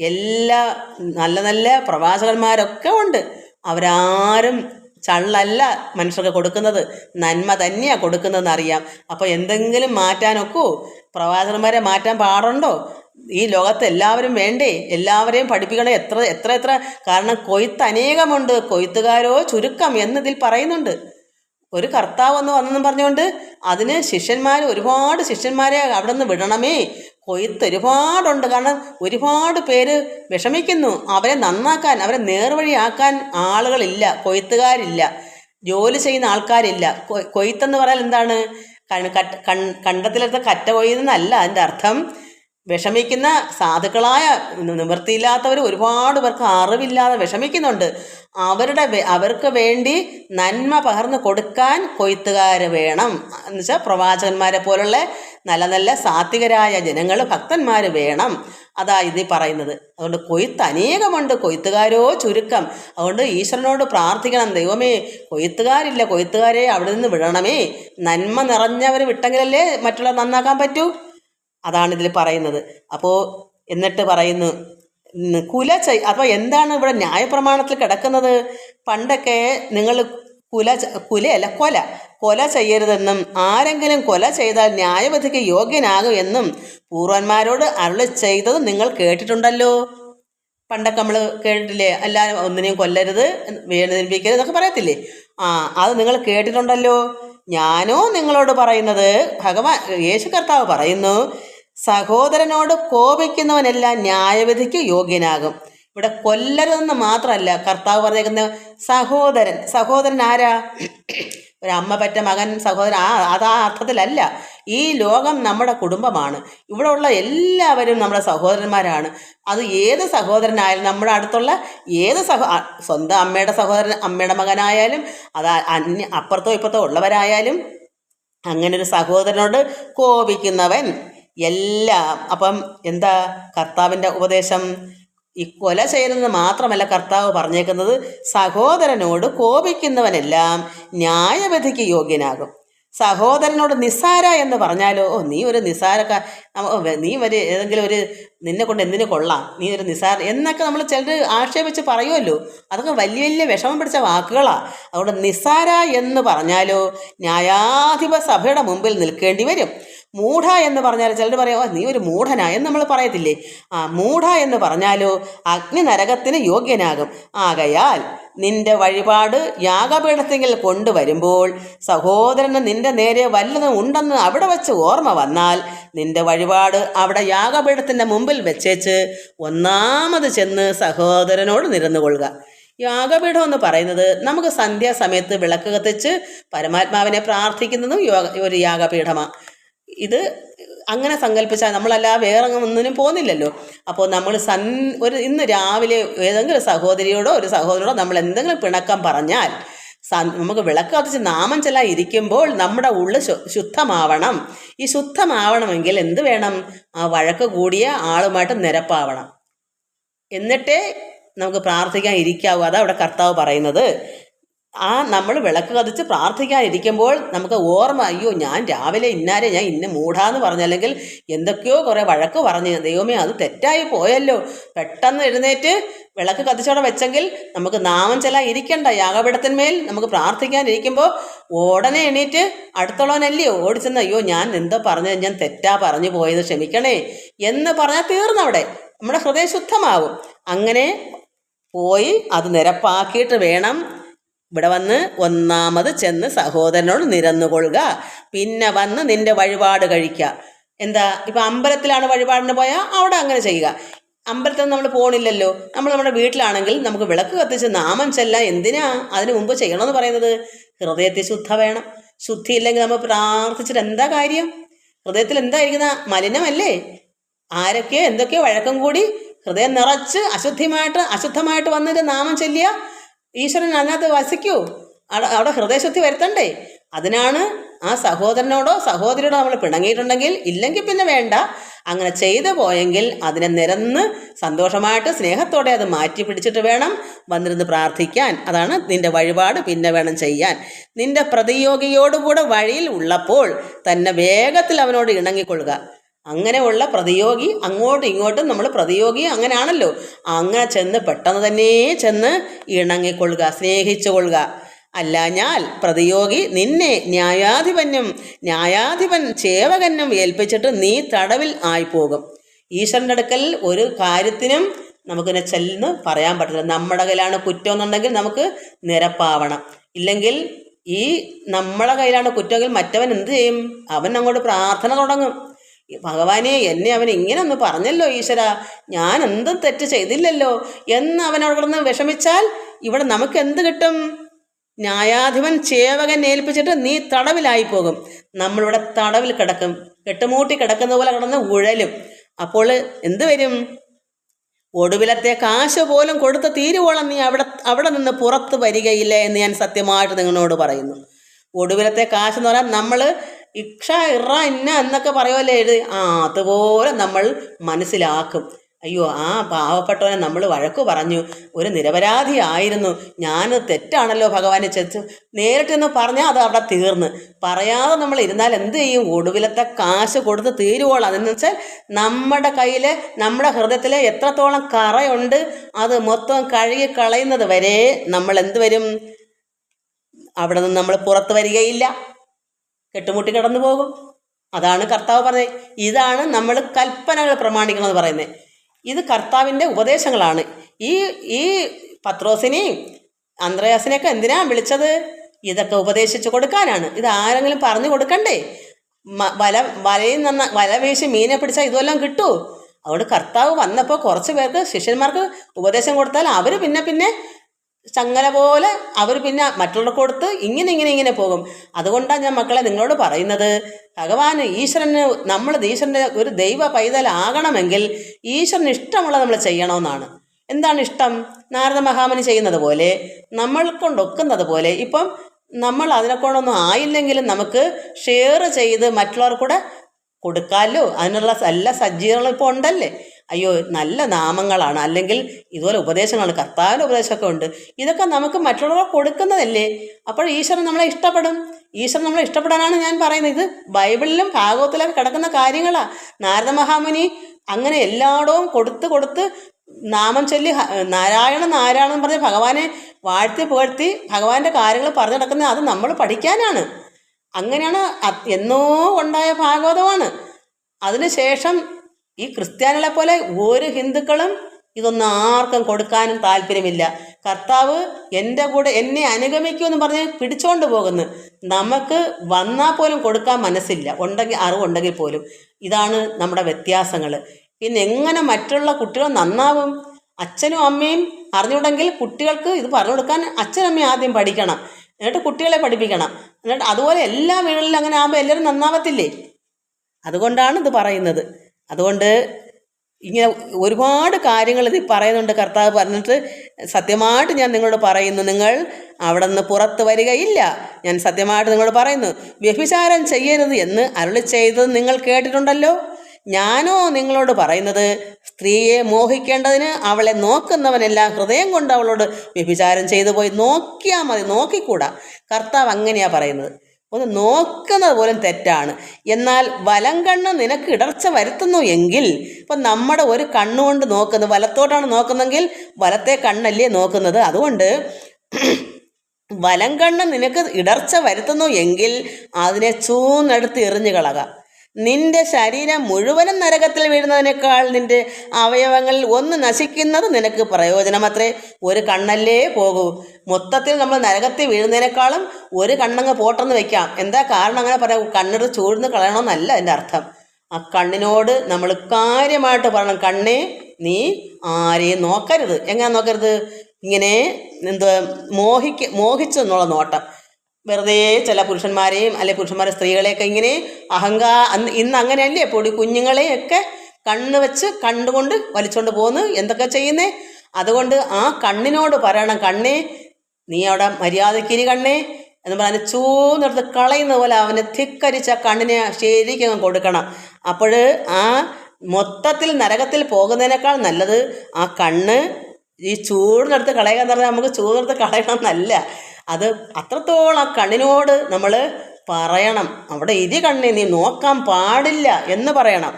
A: എല്ലാ നല്ല നല്ല പ്രവാചകന്മാരൊക്കെ ഉണ്ട്. അവരാരും ചള്ളല്ല മനുഷ്യർക്ക് കൊടുക്കുന്നത്. നന്മ തന്നെയാണ് കൊടുക്കുന്നതെന്ന് അറിയാം അപ്പോൾ എന്തെങ്കിലും മാറ്റാനൊക്കോ? പ്രവാചകന്മാരെ മാറ്റാൻ പാടുണ്ടോ? ഈ ലോകത്ത് എല്ലാവരും വേണ്ടേ? എല്ലാവരെയും പഠിപ്പിക്കണേ? എത്ര എത്ര എത്ര? കാരണം കൊയ്ത്ത് അനേകമുണ്ട്. കൊയ്ത്തുകാരോ ചുരുക്കം എന്നതിൽ പറയുന്നുണ്ട്. ഒരു കർത്താവ് എന്ന് വന്നെന്നും പറഞ്ഞുകൊണ്ട് അതിന് ശിഷ്യന്മാർ ഒരുപാട് ശിഷ്യന്മാരെ അവിടെ നിന്ന് വിടണമേ. കൊയ്ത്ത് ഒരുപാടുണ്ട് കാരണം ഒരുപാട് പേര് വിഷമിക്കുന്നു. അവരെ നന്നാക്കാൻ അവരെ നേർവഴിയാക്കാൻ ആളുകളില്ല കൊയ്ത്തുകാരില്ല ജോലി ചെയ്യുന്ന ആൾക്കാരില്ല. കൊയ്ത്തെന്ന് പറയാൻ എന്താണ്? കൺ- കണ്ടത്തിലെടുത്ത കറ്റ കൊയ്യുന്നല്ല അതിന്റെ അർത്ഥം വിഷമിക്കുന്ന സാധുക്കളായ നിവൃത്തിയില്ലാത്തവർ ഒരുപാട് പേർക്ക് അറിവില്ലാതെ വിഷമിക്കുന്നുണ്ട്. അവരുടെ അവർക്ക് വേണ്ടി നന്മ പകർന്നു കൊടുക്കാൻ കൊയ്ത്തുകാർ വേണം. എന്ന് വെച്ചാൽ പ്രവാചകന്മാരെ പോലുള്ള നല്ല നല്ല സാത്വികരായ ജനങ്ങൾ ഭക്തന്മാർ വേണം. അതാ ഇത് പറയുന്നത്. അതുകൊണ്ട് കൊയ്ത്ത് അനേകമുണ്ട്. കൊയ്ത്തുകാരോ ചുരുക്കം. അതുകൊണ്ട് ഈശ്വരനോട് പ്രാർത്ഥിക്കണം. ദൈവമേ കൊയ്ത്തുകാരില്ല. കൊയ്ത്തുകാരെ അവിടെ നിന്ന് വിടണമേ. നന്മ നിറഞ്ഞവർ വിട്ടെങ്കിലല്ലേ മറ്റുള്ള നന്നാക്കാൻ പറ്റൂ? അതാണ് ഇതിൽ പറയുന്നത്. അപ്പോൾ എന്നിട്ട് പറയുന്നു കുല ചെയ് അപ്പോൾ എന്താണ് ഇവിടെ ന്യായപ്രമാണത്തിൽ കിടക്കുന്നത്? പണ്ടൊക്കെ നിങ്ങൾ കുല കുലയല്ല കൊല. കൊല ചെയ്യരുതെന്നും ആരെങ്കിലും കൊല ചെയ്താൽ ന്യായവിധിക്ക് യോഗ്യനാകും എന്നും പൂർവന്മാരോട് അരുളി ചെയ്തത് നിങ്ങൾ കേട്ടിട്ടുണ്ടല്ലോ. പണ്ടൊക്കെ നമ്മൾ കേട്ടിട്ടില്ലേ എല്ലാവരും ഒന്നിനെയും കൊല്ലരുത് വേദനിപ്പിക്കരുത് എന്നൊക്കെ പറയത്തില്ലേ? ആ അത് നിങ്ങൾ കേട്ടിട്ടുണ്ടല്ലോ. ഞാനോ നിങ്ങളോട് പറയുന്നത് ഭഗവാൻ യേശു കർത്താവ് പറയുന്നു സഹോദരനോട് കോപിക്കുന്നവനെല്ലാം ന്യായവിധിക്ക് യോഗ്യനാകും. ഇവിടെ കൊല്ലരുതെന്ന് മാത്രമല്ല കർത്താവ് പറഞ്ഞേക്കുന്ന സഹോദരൻ. സഹോദരൻ ആരാ? ഒരു അമ്മ പറ്റ മകൻ സഹോദരൻ ആ അത് ആ അർത്ഥത്തിലല്ല. ഈ ലോകം നമ്മുടെ കുടുംബമാണ്. ഇവിടെ ഉള്ള എല്ലാവരും നമ്മുടെ സഹോദരന്മാരാണ്. അത് ഏത് സഹോദരനായാലും നമ്മുടെ അടുത്തുള്ള ഏത് സഹോ സ്വന്തം അമ്മയുടെ സഹോദരൻ അമ്മയുടെ മകനായാലും അത് അന്യ അപ്പുറത്തോ ഇപ്പുറത്തോ ഉള്ളവരായാലും അങ്ങനെ ഒരു സഹോദരനോട് കോപിക്കുന്നവൻ. എല്ലാം അപ്പം എന്താ കർത്താവിന്റെ ഉപദേശം? ഈ കൊല ചെയ്യുന്നത് മാത്രമല്ല കർത്താവ് പറഞ്ഞേക്കുന്നത് സഹോദരനോട് കോപിക്കുന്നവനെല്ലാം ന്യായവിധിക്ക് യോഗ്യനാകും. സഹോദരനോട് നിസ്സാര എന്ന് പറഞ്ഞാലോ ഓ നീ ഒരു നിസ്സാരക്ക നീ ഒരു ഏതെങ്കിലും ഒരു നിന്നെ കൊണ്ട് എന്തിനു കൊള്ളാം? നീ ഒരു നിസ്സാര എന്നൊക്കെ നമ്മൾ ചിലർ ആക്ഷേപിച്ച് പറയുമല്ലോ അതൊക്കെ വലിയ വലിയ വിഷമം പിടിച്ച വാക്കുകളാണ് അതുകൊണ്ട് നിസ്സാര എന്ന് പറഞ്ഞാലോ ന്യായാധിപ സഭയുടെ മുമ്പിൽ നിൽക്കേണ്ടി വരും. മൂഢ എന്ന് പറഞ്ഞാൽ ചിലർ പറയാം "ഓ, നീ ഒരു മൂഢനാ എന്ന് നമ്മൾ പറയത്തില്ലേ? ആ മൂഢ എന്ന് പറഞ്ഞാലോ അഗ്നി നരകത്തിന് യോഗ്യനാകും. ആകയാൽ നിന്റെ വഴിപാട് യാഗപീഠത്തെങ്കിൽ കൊണ്ടുവരുമ്പോൾ സഹോദരന് നിന്റെ നേരെ വല്ലതും ഉണ്ടെന്ന് അവിടെ വെച്ച് ഓർമ്മ വന്നാൽ നിന്റെ വഴിപാട് അവിടെ യാഗപീഠത്തിന്റെ മുമ്പിൽ വെച്ചേച്ച് ഒന്നാമത് ചെന്ന് സഹോദരനോട് നിരന്നുകൊള്ളുക. യാഗപീഠം എന്ന് പറയുന്നത് നമുക്ക് സന്ധ്യാസമയത്ത് വിളക്ക് കത്തിച്ച് പരമാത്മാവിനെ പ്രാർത്ഥിക്കുന്നതും യോഗ ഒരു യാഗപീഠമാണ് ഇത് അങ്ങനെ സങ്കല്പിച്ചാൽ നമ്മളല്ല വേറെ ഒന്നിനും പോകുന്നില്ലല്ലോ. അപ്പോൾ നമ്മൾ സൻ ഒരു ഇന്ന് രാവിലെ ഏതെങ്കിലും സഹോദരിയോടോ ഒരു സഹോദരനോടോ നമ്മൾ എന്തെങ്കിലും പിണക്കം പറഞ്ഞാൽ നമുക്ക് വിളക്ക് കത്തിച്ച് നാമം ചെല്ലാൻ ഇരിക്കുമ്പോൾ നമ്മുടെ ഉള്ളിൽ ശുദ്ധമാവണം. ഈ ശുദ്ധമാവണമെങ്കിൽ എന്ത് വേണം? ആ വഴക്ക് കൂടിയ ആളുമായിട്ട് നിരപ്പാവണം. എന്നിട്ടേ നമുക്ക് പ്രാർത്ഥിക്കാൻ ഇരിക്കാവൂ. അതാ അവിടെ കർത്താവ് പറയുന്നത്. ആ നമ്മൾ വിളക്ക് കത്തിച്ച് പ്രാർത്ഥിക്കാനിരിക്കുമ്പോൾ നമുക്ക് ഓർമ്മ അയ്യോ ഞാൻ രാവിലെ ഇന്നാരെ ഞാൻ ഇന്ന് മൂടാന്ന് പറഞ്ഞല്ലെങ്കിൽ എന്തൊക്കെയോ കുറേ വഴക്ക് പറഞ്ഞ് ദൈവമേ അത് തെറ്റായി പോയല്ലോ. പെട്ടെന്ന് എഴുന്നേറ്റ് വിളക്ക് കത്തിച്ചോടെ വെച്ചെങ്കിൽ നമുക്ക് നാമം ചില ഇരിക്കണ്ട. യാഗപീഠത്തിന്മേൽ നമുക്ക് പ്രാർത്ഥിക്കാനിരിക്കുമ്പോൾ ഉടനെ എണീറ്റ് അടുത്തുള്ളവനല്ലയോ ഓടിച്ചെന്ന് അയ്യോ ഞാൻ എന്തോ പറഞ്ഞത് ഞാൻ തെറ്റാ പറഞ്ഞു പോയത് ക്ഷമിക്കണേ എന്ന് പറഞ്ഞാൽ തീർന്നവിടെ നമ്മുടെ ഹൃദയം ശുദ്ധമാവും അങ്ങനെ പോയി അത് നിരപ്പാക്കിയിട്ട് വേണം ഇവിടെ വന്ന് ഒന്നാമത് ചെന്ന് സഹോദരനോട് നിരന്നുകൊള്ളുക. പിന്നെ വന്ന് നിന്റെ വഴിപാട് കഴിക്കുക എന്താ? ഇപ്പം അമ്പലത്തിലാണ് വഴിപാടിന് പോയാൽ അവിടെ അങ്ങനെ ചെയ്യുക. അമ്പലത്തിൽ നമ്മൾ പോണില്ലല്ലോ. നമ്മൾ നമ്മുടെ വീട്ടിലാണെങ്കിൽ നമുക്ക് വിളക്ക് കത്തിച്ച് നാമം ചെല്ല എന്തിനാ അതിനു മുമ്പ് ചെയ്യണമെന്ന് പറയുന്നത്? ഹൃദയത്തിൽ ശുദ്ധ വേണം. ശുദ്ധിയില്ലെങ്കിൽ നമ്മൾ പ്രാർത്ഥിച്ചിട്ട് എന്താ കാര്യം? ഹൃദയത്തിൽ എന്തായിരിക്കുന്ന? മലിനമല്ലേ? ആരൊക്കെയോ എന്തൊക്കെയോ വഴക്കം കൂടി ഹൃദയം നിറച്ച് അശുദ്ധിമായിട്ട് അശുദ്ധമായിട്ട് വന്നിട്ട് നാമം ചെല്ലിയ ഈശ്വരൻ അതിനകത്ത് വസിക്കൂ. അവിടെ അവിടെ ഹൃദയശുദ്ധി വരുത്തണ്ടേ. അതിനാണ് ആ സഹോദരനോടോ സഹോദരിയോടോ നമ്മൾ പിണങ്ങിയിട്ടുണ്ടെങ്കിൽ ഇല്ലെങ്കിൽ പിന്നെ വേണ്ട. അങ്ങനെ ചെയ്തു പോയെങ്കിൽ അതിനെ നിരന്ന് സന്തോഷമായിട്ട് സ്നേഹത്തോടെ അത് മാറ്റി പിടിച്ചിട്ട് വേണം വന്നിരുന്ന് പ്രാർത്ഥിക്കാൻ. അതാണ് നിന്റെ വഴിപാട് പിന്നെ വേണം ചെയ്യാൻ. നിന്റെ പ്രതിയോഗിയോടുകൂടെ വഴിയിൽ ഉള്ളപ്പോൾ തന്നെ വേഗത്തിൽ അവനോട് ഇണങ്ങിക്കൊള്ളുക. അങ്ങനെയുള്ള പ്രതിയോഗി അങ്ങോട്ടും ഇങ്ങോട്ടും നമ്മൾ പ്രതിയോഗി അങ്ങനെയാണല്ലോ അങ്ങനെ ചെന്ന് പെട്ടെന്ന് തന്നെ ചെന്ന് ഇണങ്ങിക്കൊള്ളുക സ്നേഹിച്ചു സ്നേഹിച്ചുകൊള്ളുക. അല്ലാഞ്ഞാൽ പ്രതിയോഗി നിന്നെ ന്യായാധിപനും ന്യായാധിപൻ സേവകന്യം ഏൽപ്പിച്ചിട്ട് നീ തടവിൽ ആയിപ്പോകും. ഈശ്വരന്റെ അടുക്കൽ ഒരു കാര്യത്തിനും നമുക്കിനെ ചെല്ലെന്ന് പറയാൻ പറ്റില്ല നമ്മുടെ കയ്യിലാണ് കുറ്റം എന്നുണ്ടെങ്കിൽ നമുക്ക് നിരപ്പാവണം. ഇല്ലെങ്കിൽ ഈ നമ്മളെ കയ്യിലാണ് കുറ്റമെങ്കിൽ മറ്റവൻ എന്ത് ചെയ്യും? അവൻ അങ്ങോട്ട് പ്രാർത്ഥന തുടങ്ങും. ഭഗവാനെ എന്നെ അവൻ ഇങ്ങനെ ഒന്ന് പറഞ്ഞല്ലോ ഈശ്വര. ഞാൻ എന്തും തെറ്റ് ചെയ്തില്ലല്ലോ. എന്ന് അവൻ അവിടെ നിന്ന് വിഷമിച്ചാൽ ഇവിടെ നമുക്ക് എന്ത് കിട്ടും? ന്യായാധിപൻ ചേവകൻ ഏൽപ്പിച്ചിട്ട് നീ തടവിലായി പോകും. നമ്മളിവിടെ തടവിൽ കിടക്കും. കെട്ടുമൂട്ടി കിടക്കുന്ന പോലെ കിടന്ന് ഉഴലും. അപ്പോൾ എന്ത് വരും? ഒടുവിലത്തെ കാശ് പോലും കൊടുത്ത് തീരുവോളം നീ അവിടെ അവിടെ നിന്ന് പുറത്ത് വരികയില്ല എന്ന് ഞാൻ സത്യമായിട്ട് നിങ്ങളോട് പറയുന്നു. ഒടുവിലത്തെ കാശ് എന്ന് പറഞ്ഞാൽ നമ്മൾ ഇക്ഷ ഇറ ഇന്ന എന്നൊക്കെ പറയുമല്ലേ എഴുതി ആ അതുപോലെ നമ്മൾ മനസ്സിലാക്കും. അയ്യോ ആ പാവപ്പെട്ടവനെ നമ്മൾ വഴക്കു പറഞ്ഞു. ഒരു നിരപരാധി ആയിരുന്നു. ഞാൻ തെറ്റാണല്ലോ ഭഗവാനെ ചെച്ച് നേരിട്ടെന്ന് പറഞ്ഞാൽ അത് അവിടെ തീർന്ന്. പറയാതെ നമ്മൾ ഇരുന്നാൽ എന്ത് ചെയ്യും? ഒടുവിലത്തെ കാശ് കൊടുത്ത് തീരുവോളാം. അതെന്ന് വെച്ചാൽ നമ്മുടെ കയ്യിൽ നമ്മുടെ ഹൃദയത്തിൽ എത്രത്തോളം കറയുണ്ട് അത് മൊത്തം കഴുകി കളയുന്നത് വരെ നമ്മൾ എന്ത് വരും? അവിടെ നിന്ന് നമ്മൾ പുറത്ത് വരികയില്ല. കെട്ടുമുട്ടി കിടന്നു പോകും. അതാണ് കർത്താവ് പറഞ്ഞത്. ഇതാണ് നമ്മൾ കൽപ്പനകൾ പ്രമാണിക്കണമെന്ന് പറയുന്നത്. ഇത് കർത്താവിന്റെ ഉപദേശങ്ങളാണ്. ഈ ഈ പത്രോസിനെയും അന്ത്രയാസിനെയൊക്കെ എന്തിനാ വിളിച്ചത്? ഇതൊക്കെ ഉപദേശിച്ചു കൊടുക്കാനാണ്. ഇത് ആരെങ്കിലും പറഞ്ഞു കൊടുക്കണ്ടേ? വല വലയിൽ നിന്ന് വല വീശി മീനെ പിടിച്ചാൽ ഇതുമെല്ലാം കിട്ടുമോ അതുകൊണ്ട് കർത്താവ് വന്നപ്പോൾ കുറച്ച് പേർക്ക് ശിഷ്യന്മാർക്ക് ഉപദേശം കൊടുത്താൽ അവർ പിന്നെ പിന്നെ ചങ്ങല പോലെ അവർ പിന്നെ മറ്റുള്ളവർക്ക് കൊടുത്ത് ഇങ്ങനെ ഇങ്ങനെ ഇങ്ങനെ പോകും. അതുകൊണ്ടാണ് ഞാൻ മക്കളെ നിങ്ങളോട് പറയുന്നത്. ഭഗവാന് ഈശ്വരന് നമ്മൾ ഈശ്വരന്റെ ഒരു ദൈവ പൈതലാകണമെങ്കിൽ ഈശ്വരന് ഇഷ്ടമുള്ളത് നമ്മൾ ചെയ്യണമെന്നാണ്. എന്താണ് ഇഷ്ടം? നാരദ മഹാമുനി ചെയ്യുന്നത് പോലെ നമ്മൾ കൊണ്ടൊക്കുന്നത് പോലെ. ഇപ്പം നമ്മൾ അതിനെക്കൊണ്ടൊന്നും ആയില്ലെങ്കിലും നമുക്ക് ഷെയർ ചെയ്ത് മറ്റുള്ളവർക്കൂടെ കൊടുക്കാമല്ലോ അതിനുള്ള എല്ലാ സജ്ജീകരണങ്ങളും ഇപ്പോൾ ഉണ്ടല്ലേ? അയ്യോ നല്ല നാമങ്ങളാണ്. അല്ലെങ്കിൽ ഇതുപോലെ ഉപദേശങ്ങളാണ്. കർത്താവിന്റെ ഉപദേശമൊക്കെ ഉണ്ട്. ഇതൊക്കെ നമുക്ക് മറ്റുള്ളവർ കൊടുക്കുന്നതല്ലേ? അപ്പോൾ ഈശ്വരൻ നമ്മളെ ഇഷ്ടപ്പെടും. ഈശ്വരൻ നമ്മളെ ഇഷ്ടപ്പെടാനാണ് ഞാൻ പറയുന്നത്. ഇത് ബൈബിളിലും ഭാഗവത്തിലൊക്കെ കിടക്കുന്ന കാര്യങ്ങളാണ് നാരദ മഹാമുനി അങ്ങനെ എല്ലായിടവും കൊടുത്ത് കൊടുത്ത് നാമം ചൊല്ലി നാരായണ നാരായണ എന്ന് പറഞ്ഞ് ഭഗവാനെ വാഴ്ത്തി പുകഴ്ത്തി ഭഗവാന്റെ കാര്യങ്ങൾ പറഞ്ഞു നടക്കുന്നത് അത് നമ്മൾ പഠിക്കാനാണ്. അങ്ങനെയാണ് എന്നോ ഉണ്ടായ ഭാഗവതമാണ്. അതിനുശേഷം ഈ ക്രിസ്ത്യാനികളെ പോലെ ഒരു ഹിന്ദുക്കളും ഇതൊന്നും ആർക്കും കൊടുക്കാനും താല്പര്യമില്ല. കർത്താവ് എന്റെ കൂടെ എന്നെ അനുഗമിക്കുമെന്ന് പറഞ്ഞ് പിടിച്ചോണ്ട് പോകുന്നു. നമുക്ക് വന്നാൽ പോലും കൊടുക്കാൻ മനസ്സില്ല. ഉണ്ടെങ്കിൽ അറിവുണ്ടെങ്കിൽ പോലും. ഇതാണ് നമ്മുടെ വ്യത്യാസങ്ങൾ. പിന്നെ എങ്ങനെ മറ്റുള്ള കുട്ടികൾ നന്നാവും? അച്ഛനും അമ്മയും അറിഞ്ഞുണ്ടെങ്കിൽ കുട്ടികൾക്ക് ഇത് പറഞ്ഞു കൊടുക്കാൻ അച്ഛനും അമ്മയും ആദ്യം പഠിക്കണം. എന്നിട്ട് കുട്ടികളെ പഠിപ്പിക്കണം. എന്നിട്ട് അതുപോലെ എല്ലാ വീടുകളിലും അങ്ങനെ ആകുമ്പോൾ എല്ലാവരും നന്നാവത്തില്ലേ? അതുകൊണ്ടാണ് ഇത് പറയുന്നത്. അതുകൊണ്ട് ഇങ്ങനെ ഒരുപാട് കാര്യങ്ങൾ ഇത് പറയുന്നുണ്ട്. കർത്താവ് പറഞ്ഞിട്ട് സത്യമായിട്ട് ഞാൻ നിങ്ങളോട് പറയുന്നു. നിങ്ങൾ അവിടെ നിന്ന് പുറത്ത് വരികയില്ല. ഞാൻ സത്യമായിട്ട് നിങ്ങളോട് പറയുന്നു. വ്യഭിചാരം ചെയ്യരുത് എന്ന് അരുളി ചെയ്തത് നിങ്ങൾ കേട്ടിട്ടുണ്ടല്ലോ. ഞാനോ നിങ്ങളോട് പറയുന്നത് സ്ത്രീയെ മോഹിക്കേണ്ടതിന് അവളെ നോക്കുന്നവനെല്ലാം ഹൃദയം കൊണ്ട് അവളോട് വ്യഭിചാരം ചെയ്തു പോയി. നോക്കിയാൽ മതി. നോക്കിക്കൂടാ. കർത്താവ് അങ്ങനെയാണ് പറയുന്നത്. ഒന്ന് നോക്കുന്നത് പോലും തെറ്റാണ്. എന്നാൽ വലം കണ്ണ് നിനക്ക് ഇടർച്ച വരുത്തുന്നു എങ്കിൽ ഇപ്പം നമ്മുടെ ഒരു കണ്ണുകൊണ്ട് നോക്കുന്നത് വലത്തോട്ടാണ് നോക്കുന്നതെങ്കിൽ വലത്തെ കണ്ണല്ലേ നോക്കുന്നത്. അതുകൊണ്ട് വലം കണ്ണ് നിനക്ക് ഇടർച്ച വരുത്തുന്നു എങ്കിൽ അതിനെ ചൂന്നെടുത്ത് എറിഞ്ഞു കളക. നിന്റെ ശരീരം മുഴുവനും നരകത്തിൽ വീഴുന്നതിനേക്കാൾ നിന്റെ അവയവങ്ങളിൽ ഒന്ന് നശിക്കുന്നത് നിനക്ക് പ്രയോജനമത്രേ. ഒരു കണ്ണല്ലേ പോകൂ. മൊത്തത്തിൽ നമ്മൾ നരകത്തിൽ വീഴുന്നതിനേക്കാളും ഒരു കണ്ണങ്ങ് പോട്ടെന്ന് വെക്കാം. എന്താ കാരണം അങ്ങനെ പറയാം? കണ്ണിട് ചൂഴ്ന്ന് കളയണമെന്നല്ല എന്റെ അർത്ഥം. ആ കണ്ണിനോട് നമ്മൾ കാര്യമായിട്ട് പറയണം. കണ്ണേ നീ ആരെയും നോക്കരുത്. എങ്ങനെ നോക്കരുത്? ഇങ്ങനെ എന്തുവാ മോഹിക്ക മോഹിച്ചു എന്നുള്ള നോട്ടം. വെറുതെ ചില പുരുഷന്മാരെയും അല്ലെ പുരുഷന്മാരെ സ്ത്രീകളെയൊക്കെ ഇങ്ങനെ അഹങ്കാ ഇന്ന് അങ്ങനെയല്ലേ? പൊടി കുഞ്ഞുങ്ങളെയൊക്കെ കണ്ണ് വെച്ച് കണ്ടുകൊണ്ട് വലിച്ചുകൊണ്ട് പോകുന്നു എന്തൊക്കെ ചെയ്യുന്നേ? അതുകൊണ്ട് ആ കണ്ണിനോട് പറയണം കണ്ണേ നീ അവിടെ മര്യാദക്കിരി കണ്ണേ. എന്ന് പറഞ്ഞാൽ ചൂന്നെടുത്ത് കളയുന്ന പോലെ അവനെ ധിക്കരിച്ച കണ്ണിനെ ശരിക്കും കൊടുക്കണം. അപ്പോൾ ആ മൊത്തത്തിൽ നരകത്തിൽ പോകുന്നതിനേക്കാൾ നല്ലത് ആ കണ്ണ് ഈ ചൂടിനെടുത്ത് കളയുക എന്ന് പറഞ്ഞാൽ നമുക്ക് ചൂടിനെടുത്ത് കളയണമെന്നല്ല. അത് അത്രത്തോളം ആ കണ്ണിനോട് നമ്മൾ പറയണം. അവിടെ ഇരി കണ്ണി നീ നോക്കാൻ പാടില്ല എന്ന് പറയണം.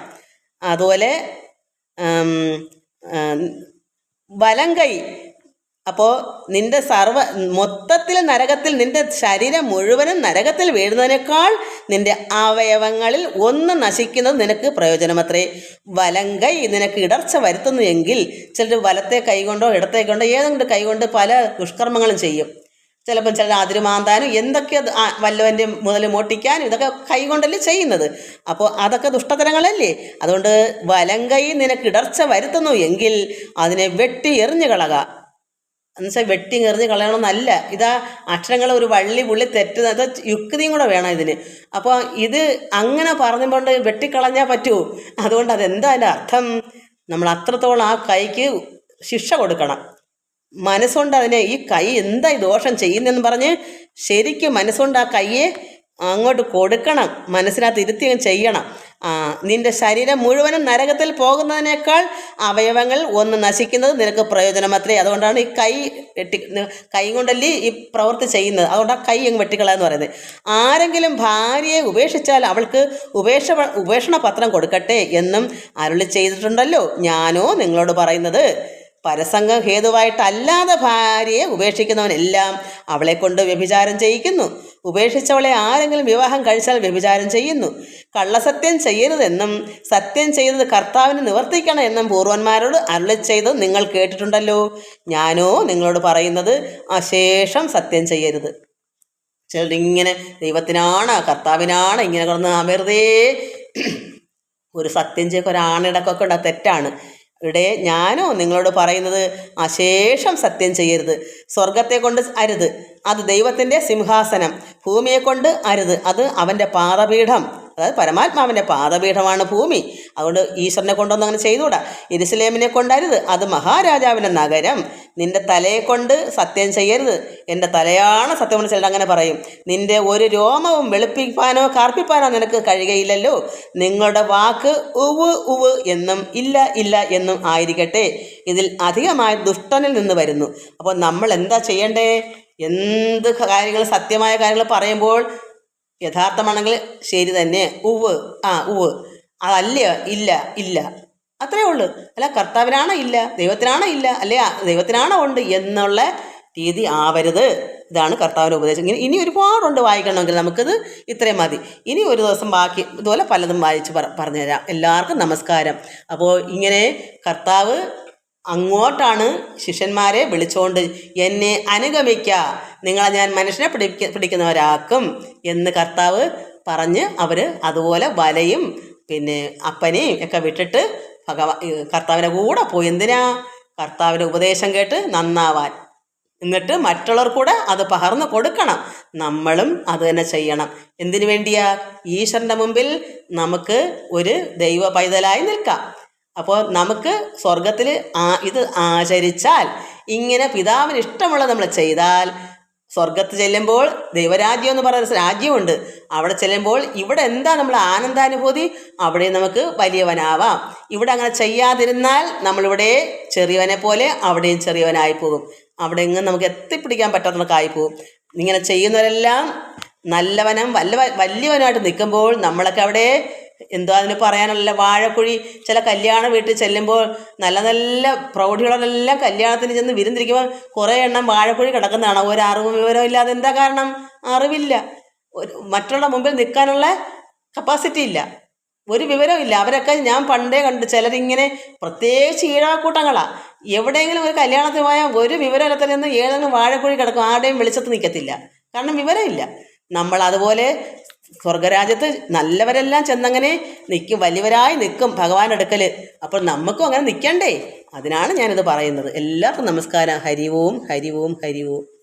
A: അതുപോലെ വലം കൈ അപ്പോൾ നിന്റെ സർവ മൊത്തത്തിൽ നരകത്തിൽ നിന്റെ ശരീരം മുഴുവനും നരകത്തിൽ വീഴുന്നതിനേക്കാൾ നിന്റെ അവയവങ്ങളിൽ ഒന്ന് നശിക്കുന്നത് നിനക്ക് പ്രയോജനമത്രേ. കൈ നിനക്ക് ഇടർച്ച വരുത്തുന്നു എങ്കിൽ ചിലർ വലത്തെ കൈകൊണ്ടോ ഇടത്തെ കൊണ്ടോ ഏതെങ്കിലും കൈകൊണ്ട് പല ദുഷ്കർമ്മങ്ങളും ചെയ്യും. ചിലപ്പോൾ ചില അതിരുമാന്താനും എന്തൊക്കെ വല്ലവന്റെ മുതൽ മോട്ടിക്കാനും ഇതൊക്കെ കൈ കൊണ്ടല്ലേ ചെയ്യുന്നത്. അപ്പോൾ അതൊക്കെ ദുഷ്ടതരങ്ങളല്ലേ? അതുകൊണ്ട് വലം കൈ നിനക്ക് ഇടർച്ച വരുത്തുന്നു എങ്കിൽ അതിനെ വെട്ടി എറിഞ്ഞു കളക. എന്നുവെച്ചാൽ വെട്ടി എറിഞ്ഞ് കളയണമെന്നല്ല ഇതാ അക്ഷരങ്ങൾ ഒരു വള്ളി പുള്ളി തെറ്റുന്നത് അത് യുക്തിയും കൂടെ വേണം ഇതിന്. അപ്പോൾ ഇത് അങ്ങനെ പറഞ്ഞുകൊണ്ട് വെട്ടിക്കളഞ്ഞാൽ പറ്റുമോ അതുകൊണ്ട് അതെന്താ അതിന്റെ അർത്ഥം? നമ്മൾ അത്രത്തോളം ആ കൈക്ക് ശിക്ഷ കൊടുക്കണം. മനസ്സുകൊണ്ട് അതിനെ ഈ കൈ എന്താ ദോഷം ചെയ്യുന്നതെന്ന് പറഞ്ഞ് ശരിക്കും മനസ്സുകൊണ്ട് ആ കൈയെ അങ്ങോട്ട് കൊടുക്കണം. മനസ്സിനകത്ത് ഇരുത്തി ചെയ്യണം. നിന്റെ ശരീരം മുഴുവനും നരകത്തിൽ പോകുന്നതിനേക്കാൾ അവയവങ്ങൾ ഒന്ന് നശിക്കുന്നത് നിനക്ക് പ്രയോജനമത്രേ. അതുകൊണ്ടാണ് ഈ കൈ വെട്ടി കൈ കൊണ്ടല്ലേ ഈ പ്രവൃത്തി ചെയ്യുന്നത്. അതുകൊണ്ടാണ് കൈ അങ്ങ് വെട്ടിക്കളയെന്ന് പറയുന്നത്. ആരെങ്കിലും ഭാര്യയെ ഉപേക്ഷിച്ചാൽ അവൾക്ക് ഉപേക്ഷ ഉപേക്ഷണ പത്രം കൊടുക്കട്ടെ എന്നും അരുളി ചെയ്തിട്ടുണ്ടല്ലോ. ഞാനോ നിങ്ങളോട് പറയുന്നത് പരസംഗം ഹേതുവായിട്ടല്ലാതെ ഭാര്യയെ ഉപേക്ഷിക്കുന്നവനെല്ലാം അവളെ കൊണ്ട് വ്യഭിചാരം ചെയ്യിക്കുന്നു. ഉപേക്ഷിച്ചവളെ ആരെങ്കിലും വിവാഹം കഴിച്ചാൽ വ്യഭിചാരം ചെയ്യുന്നു. കള്ളസത്യം ചെയ്യരുതെന്നും സത്യം ചെയ്തത് കർത്താവിന് നിവർത്തിക്കണം എന്നും പൂർവന്മാരോട് അരുളി ചെയ്ത് നിങ്ങൾ കേട്ടിട്ടുണ്ടല്ലോ. ഞാനോ നിങ്ങളോട് പറയുന്നത് അശേഷം സത്യം ചെയ്യരുത്. ചിലരിങ്ങനെ ദൈവത്തിനാണ് കർത്താവിനാണ് ഇങ്ങനെ കിടന്ന് വെറുതെ ഒരു സത്യം ചെയ്യൊക്കെ ഒരു ആണിടക്കൊക്കെ ഉണ്ട് തെറ്റാണ്. ഇവിടെ ഞാനോ നിങ്ങളോട് പറയുന്നത് അശേഷം സത്യം ചെയ്യരുത്. സ്വർഗത്തെ കൊണ്ട് അരുത്. അത് ദൈവത്തിന്റെ സിംഹാസനം. ഭൂമിയെ കൊണ്ട് അരുത്. അത് അവന്റെ പാദപീഠം. അതായത് പരമാത്മാവിന്റെ പാദപീഠമാണ് ഭൂമി. അതുകൊണ്ട് ഈശ്വരനെ കൊണ്ടൊന്നും അങ്ങനെ ചെയ്തുകൂടാ. ഇരുസലേമിനെ കൊണ്ടരുത്. അത് മഹാരാജാവിന്റെ നഗരം. നിന്റെ തലയെ കൊണ്ട് സത്യം ചെയ്യരുത്. എന്റെ തലയാണ് സത്യം കൊണ്ട് ചിലർ അങ്ങനെ പറയും. നിന്റെ ഒരു രോമവും വെളുപ്പിക്കാനോ കാർപ്പിക്കാനോ നിനക്ക് കഴിയുകയില്ലല്ലോ. നിങ്ങളുടെ വാക്ക് ഉവ് ഉവ് എന്നും ഇല്ല ഇല്ല എന്നും ആയിരിക്കട്ടെ. ഇതിൽ അധികമായി ദുഷ്ടനിൽ നിന്ന് വരുന്നു. അപ്പോൾ നമ്മൾ എന്താ ചെയ്യേണ്ടേ? എന്ത് കാര്യങ്ങൾ സത്യമായ കാര്യങ്ങൾ പറയുമ്പോൾ യഥാർത്ഥമാണെങ്കിൽ ശരി തന്നെ. ഉവ്. ആ ഉവ്. അതല്ല ഇല്ല ഇല്ല. അത്രേ ഉള്ളൂ. അല്ല കർത്താവിനാണോ ഇല്ല? ദൈവത്തിനാണോ ഇല്ല? അല്ലെ ദൈവത്തിനാണോ ഉണ്ട് എന്നുള്ള രീതി ആവരുത്. ഇതാണ് കർത്താവിന്റെ ഉപദേശം. ഇങ്ങനെ ഇനി ഒരുപാടുണ്ട് വായിക്കണമെങ്കിൽ നമുക്കിത് ഇത്രയും മതി. ഇനി ഒരു ദിവസം ബാക്കി ഇതുപോലെ പലതും വായിച്ച് പറ പറഞ്ഞുതരാം. എല്ലാവർക്കും നമസ്കാരം. അപ്പോൾ ഇങ്ങനെ കർത്താവ് അങ്ങോട്ടാണ് ശിഷ്യന്മാരെ വിളിച്ചുകൊണ്ട് എന്നെ അനുഗമിക്ക. നിങ്ങളെ ഞാൻ മനുഷ്യനെ പിടിക്ക പിടിക്കുന്നവരാക്കും എന്ന് കർത്താവ് പറഞ്ഞ് അവർ അതുപോലെ വലയും പിന്നെ അപ്പനെയും ഒക്കെ വിട്ടിട്ട് ഭഗവാ കർത്താവിന്റെ കൂടെ പോയി. എന്തിനാ? കർത്താവിന്റെ ഉപദേശം കേട്ട് നന്നാവാൻ. എന്നിട്ട് മറ്റുള്ളവർ കൂടെ അത് പകർന്നു കൊടുക്കണം. നമ്മളും അത് തന്നെ ചെയ്യണം. എന്തിനു വേണ്ടിയാ? ഈശ്വരന്റെ മുമ്പിൽ നമുക്ക് ഒരു ദൈവ പൈതലായി നിൽക്കാം. അപ്പോൾ നമുക്ക് സ്വർഗത്തിൽ ആ ഇത് ആചരിച്ചാൽ ഇങ്ങനെ പിതാവിന് ഇഷ്ടമുള്ള നമ്മൾ ചെയ്താൽ സ്വർഗത്ത് ചെല്ലുമ്പോൾ ദൈവരാജ്യം എന്ന് പറയുന്ന രാജ്യമുണ്ട്. അവിടെ ചെല്ലുമ്പോൾ ഇവിടെ എന്താ നമ്മൾ ആനന്ദാനുഭൂതി? അവിടെ നമുക്ക് വലിയവനാവാം. ഇവിടെ അങ്ങനെ ചെയ്യാതിരുന്നാൽ നമ്മളിവിടെ ചെറിയവനെ പോലെ അവിടെയും ചെറിയവനായി പോകും അവിടെ എങ്ങും നമുക്ക് എത്തിപ്പിടിക്കാൻ പറ്റാത്തവർക്കായി പോകും ഇങ്ങനെ ചെയ്യുന്നവരെല്ലാം നല്ലവനും വല്ല വലിയവനായിട്ട് നിൽക്കുമ്പോൾ നമ്മളൊക്കെ അവിടെ എന്തോ അതിന് പറയാനുള്ള വാഴക്കുഴി ചില കല്യാണ വീട്ടിൽ ചെല്ലുമ്പോൾ നല്ല നല്ല പ്രൗഢികളെല്ലാം കല്യാണത്തിന് ചെന്ന് വിരുന്നിരിക്കുമ്പോൾ കുറേ എണ്ണം വാഴക്കുഴി കിടക്കുന്നതാണ്. ഒരു അറിവും വിവരവും ഇല്ലാതെ എന്താ കാരണം? അറിവില്ല. മറ്റുള്ള മുമ്പിൽ നിൽക്കാനുള്ള കപ്പാസിറ്റി ഇല്ല. ഒരു വിവരവും ഇല്ല. അവരൊക്കെ ഞാൻ പണ്ടേ കണ്ടു ചിലരിങ്ങനെ പ്രത്യേകിച്ച് ഈഴാക്കൂട്ടങ്ങളാണ് എവിടെയെങ്കിലും ഒരു കല്യാണത്തിന് പോയാൽ ഒരു വിവരമില്ലാത്ത നിന്ന് ഏതെങ്കിലും വാഴക്കുഴി കിടക്കും. ആരുടെയും വെളിച്ചത്ത് നിൽക്കത്തില്ല. കാരണം വിവരമില്ല. നമ്മൾ അതുപോലെ സ്വർഗരാജ്യത്ത് നല്ലവരെല്ലാം ചെന്നങ്ങനെ നിൽക്കും വലിയവരായി നിൽക്കും ഭഗവാൻ അടുക്കൽ അപ്പോൾ നമുക്കും അങ്ങനെ നിൽക്കണ്ടേ അതിനാണ് ഞാനിത് പറയുന്നത്. എല്ലാവർക്കും നമസ്കാരം. ഹരിവും ഹരിവും ഹരിവും.